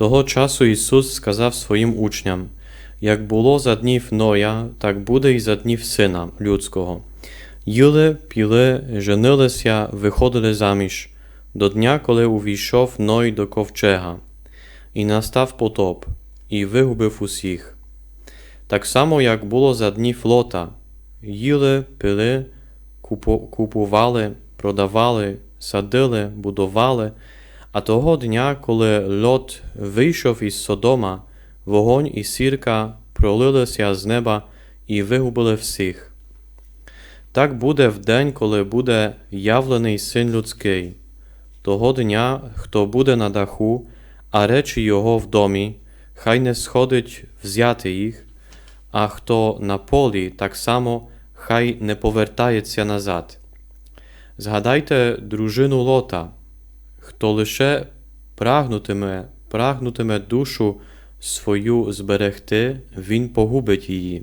Того часу Ісус сказав своїм учням: як було за днів Ноя, так буде і за днів Сина Людського. Їли, піли, женилися, виходили заміж, до дня, коли увійшов Ной до ковчега, і настав потоп, і вигубив усіх. Так само, як було за днів Лота, їли, пили, купу- купували, продавали, садили, будували, а того дня, коли Лот вийшов із Содома, вогонь і сірка пролилися з неба і вигубили всіх. Так буде в день, коли буде явлений син людський. Того дня, хто буде на даху, а речі його в домі, хай не сходить взяти їх, а хто на полі, так само хай не повертається назад. Згадайте дружину Лота, хто лише прагнутиме, прагнутиме душу свою зберегти, він погубить її,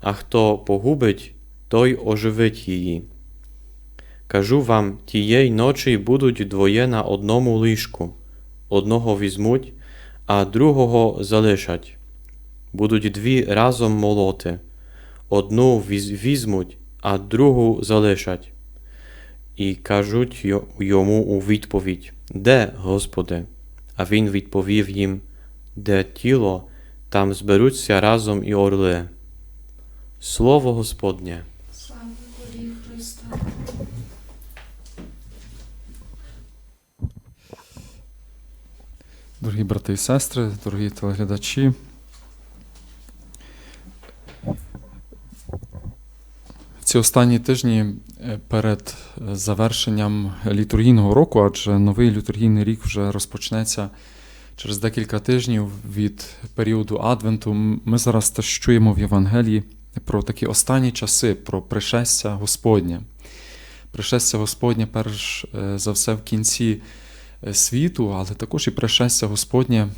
а хто погубить, той оживить її. Кажу вам, тієї ночі будуть двоє на одному ліжку, одного візьмуть, а другого залишать. Будуть дві разом молоти, одну візьмуть, а другу залишать. І кажуть йому у відповідь: Де, Господи? А він відповів їм: Де тіло, там зберуться разом і орли. Слово Господнє. Слава. Дорогі брати і сестри, дорогі телеглядачі. Останні тижні е, перед е, завершенням літургійного року, адже новий літургійний рік вже розпочнеться через декілька тижнів від періоду Адвенту. Ми зараз теж чуємо в Євангелії про такі останні часи, про пришестя Господнє. Пришестя Господнє, перш е, за все, в кінці світу, але також і пришестя Господнє,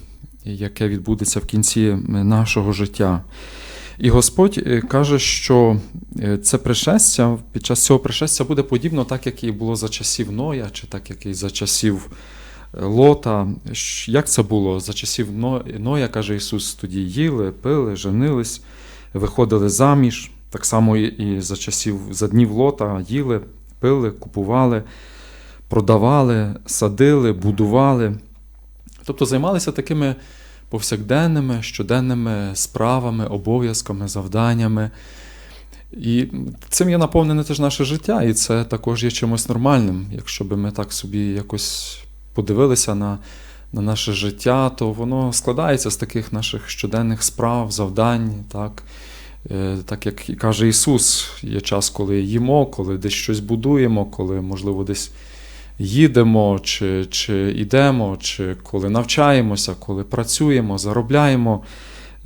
яке відбудеться в кінці нашого життя. І Господь е, каже, що е, це пришестя під час цього пришестя буде подібно, так як і було за часів Ноя, чи так як і за часів е, Лота. Як це було? За часів Ноя, каже Ісус, тоді їли, пили, женились, виходили заміж. Так само і- за часів за днів Лота їли, пили, купували, продавали, садили, будували. Тобто займалися такими повсякденними, щоденними справами, обов'язками, завданнями. І цим є наповнене теж наше життя, і це також є чимось нормальним. Якщо би ми так собі якось подивилися на, на наше життя, то воно складається з таких наших щоденних справ, завдань. Так? Е, Так як каже Ісус, є час, коли їмо, коли десь щось будуємо, коли, можливо, десь їдемо, чи, чи йдемо, чи коли навчаємося, коли працюємо, заробляємо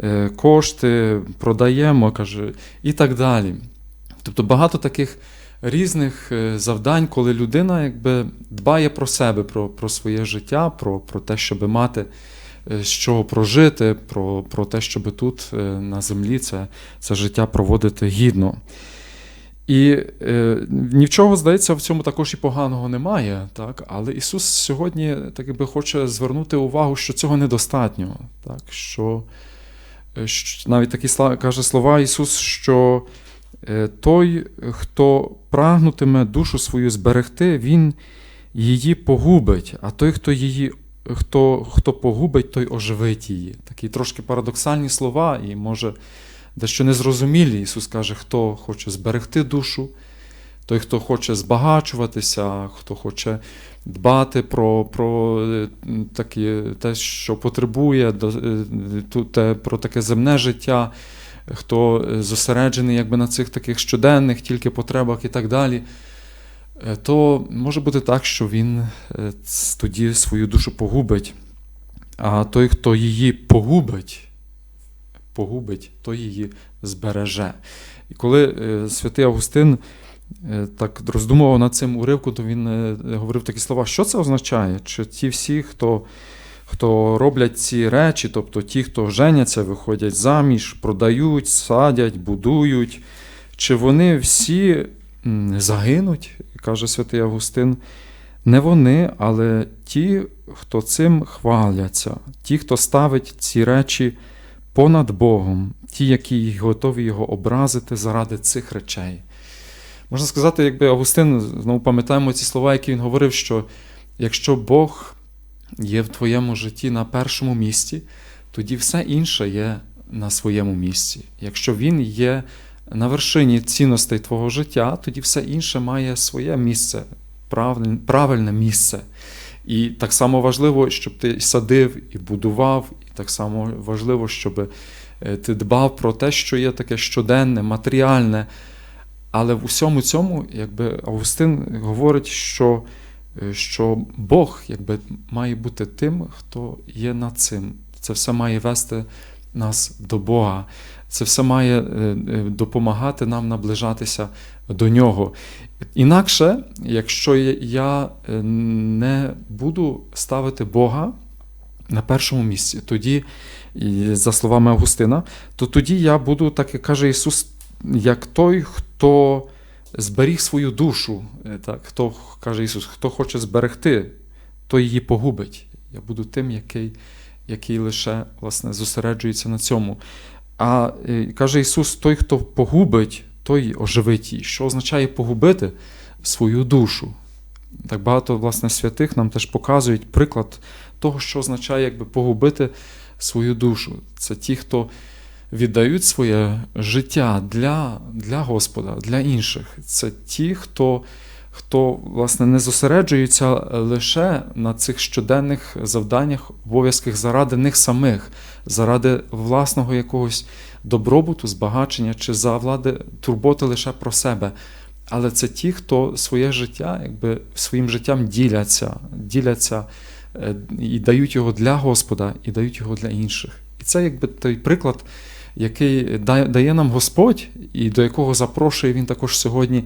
е, кошти, продаємо, каже, і так далі. Тобто багато таких різних е, завдань, коли людина якби дбає про себе, про, про своє життя, про, про те, щоб мати е, з чого прожити, про, про те, щоб тут на землі це, це життя проводити гідно. І е, ні в чого, здається, в цьому також і поганого немає, так? але Ісус сьогодні так якби хоче звернути увагу, що цього недостатньо. Так? Що, е, що навіть такі слова, каже слова Ісус, що е, той, хто прагнутиме душу свою зберегти, Він її погубить, а той, хто її. Хто, хто погубить, той оживить її. Такі трошки парадоксальні слова, і може дещо незрозумілі. Ісус каже, хто хоче зберегти душу, той, хто хоче збагачуватися, хто хоче дбати про, про е, такі, те, що потребує, е, про таке земне життя, хто е, зосереджений якби, на цих таких щоденних тільки потребах і так далі. То може бути так, що він тоді свою душу погубить, а той, хто її погубить, погубить, то її збереже. І коли е, святий Августин е, так роздумував над цим уривку, то він е, говорив такі слова: що це означає? Чи ті всі, хто, хто роблять ці речі, тобто ті, хто женяться, виходять заміж, продають, садять, будують, чи вони всі загинуть, каже святий Августин. Не вони, але ті, хто цим хваляться, ті, хто ставить ці речі понад Богом, ті, які готові його образити заради цих речей. Можна сказати, якби Августин, знову пам'ятаємо ці слова, які він говорив, що якщо Бог є в твоєму житті на першому місці, тоді все інше є на своєму місці. Якщо Він є на вершині цінностей твого життя, тоді все інше має своє місце, правильне, місце. І так само важливо, щоб ти садив і будував, так само важливо, щоб е, ти дбав про те, що є таке щоденне, матеріальне. Але в усьому цьому, якби Августин говорить, що, е, що Бог якби, має бути тим, хто є над цим. Це все має вести нас до Бога. Це все має е, допомагати нам наближатися до нього. Інакше, якщо я- не буду ставити Бога на першому місці, тоді, за словами Августина, то тоді я буду, так як каже Ісус, як той, хто зберіг свою душу, е, так, хто каже Ісус, хто хоче зберегти, той її погубить. Я буду тим, який, який лише власне, зосереджується на цьому. А е, каже Ісус: той, хто погубить, той оживить її. Що означає погубити свою душу? Так багато власне святих нам теж показують приклад того, що означає якби погубити свою душу. Це ті, хто віддають своє життя для, для Господа, для інших. Це ті, хто, хто власне не зосереджуються лише на цих щоденних завданнях, обов'язках заради них самих, заради власного якогось добробуту, збагачення чи за влади турботи лише про себе. Але це ті, хто своє життя, якби своїм життям діляться, діляться і дають його для Господа, і дають його для інших. І це якби той приклад, який дає нам Господь, і до якого запрошує Він також сьогодні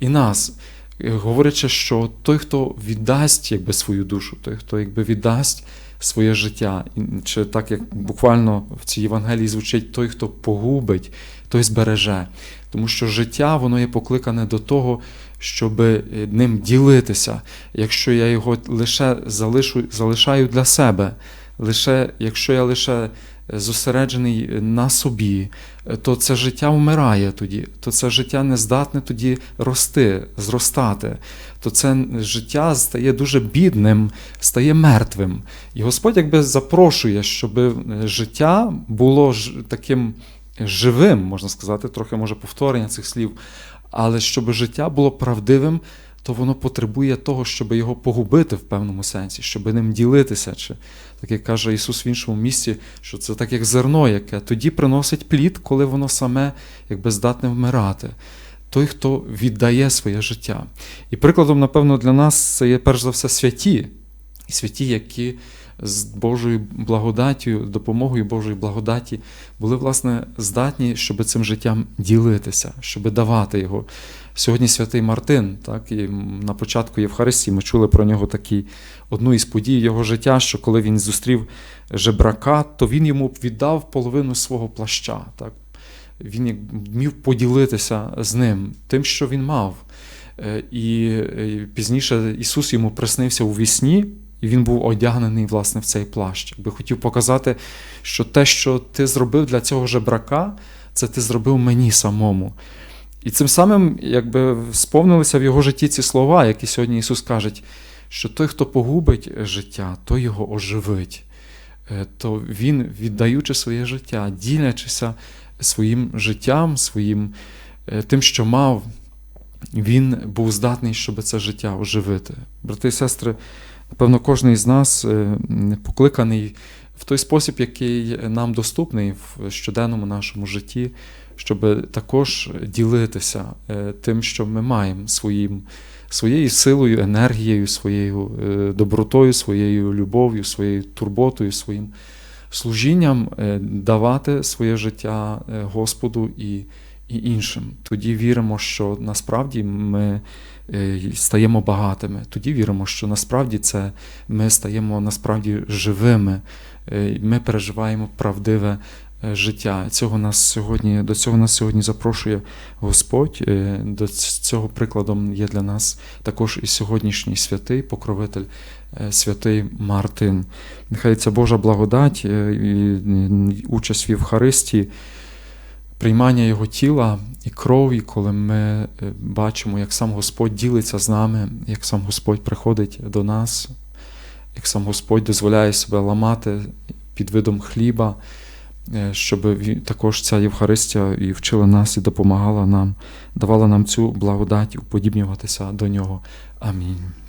і нас, Е, говорячи, що той, хто віддасть якби, свою душу, той, хто якби віддасть своє життя, чи так як буквально в цій Євангелії звучить, той, хто погубить, той збереже. Тому що життя воно є покликане до того, щоб е, ним ділитися. Якщо я його лише залишу, залишаю для себе, лише, якщо я лише зосереджений на собі, то це життя вмирає тоді, то це життя не здатне тоді рости, зростати, то це життя стає дуже бідним, стає мертвим. І Господь якби запрошує, щоб е, життя було ж- таким живим, можна сказати, трохи може повторення цих слів, але щоб життя було правдивим, то воно потребує того, щоб його погубити в певному сенсі, щоб ним ділитися. Чи так як каже Ісус в іншому місці, що це так як зерно, яке тоді приносить плід, коли воно саме якби здатне вмирати. Той, хто віддає своє життя. І прикладом, напевно, для нас це є перш за все святі, і святі, які з Божою благодаттю, допомогою Божої благодаті були, власне, здатні, щоб цим життям ділитися, щоб давати його. Сьогодні святий Мартин, так, і на початку Євхаристії ми чули про нього такі одну із подій його життя, що коли він зустрів жебрака, то він йому віддав половину свого плаща. Так. Він вмів поділитися з ним тим, що він мав. Е, І е, пізніше Ісус йому приснився у вісні, і він був одягнений власне в цей плащ. Якби хотів показати, що те, що ти зробив для цього жебрака, це ти зробив мені самому. І цим самим якби сповнилися в його житті ці слова, які сьогодні Ісус каже, що той, хто погубить життя, той його оживить. Е, То він, віддаючи своє життя, ділячися своїм життям, своїм е, тим, що мав, він був здатний, щоб це життя оживити. Брати і сестри, напевно, кожен із нас е, покликаний в той спосіб, який нам доступний в щоденному нашому житті, щоб також ділитися е, тим, що ми маємо своїм, своєю силою, енергією, своєю е, добротою, своєю любов'ю, своєю турботою, своїм служінням давати своє життя Господу і, і іншим. Тоді віримо, що насправді ми стаємо багатими. Тоді віримо, що насправді це ми стаємо насправді живими. Е, Ми переживаємо правдиве е, життя. Цього нас сьогодні, до цього нас сьогодні запрошує Господь. Е, До цього прикладом є для нас також і сьогоднішній святий покровитель, е, святий Мартин. Нехай ця Божа благодать е, і участь в Євхаристії, приймання Його тіла і крові, коли ми е, бачимо, як сам Господь ділиться з нами, як сам Господь приходить до нас, як сам Господь дозволяє себе ламати під видом хліба, е, щоб також ця Євхаристія і вчила нас і допомагала нам, давала нам цю благодать уподібнюватися до нього. Амінь.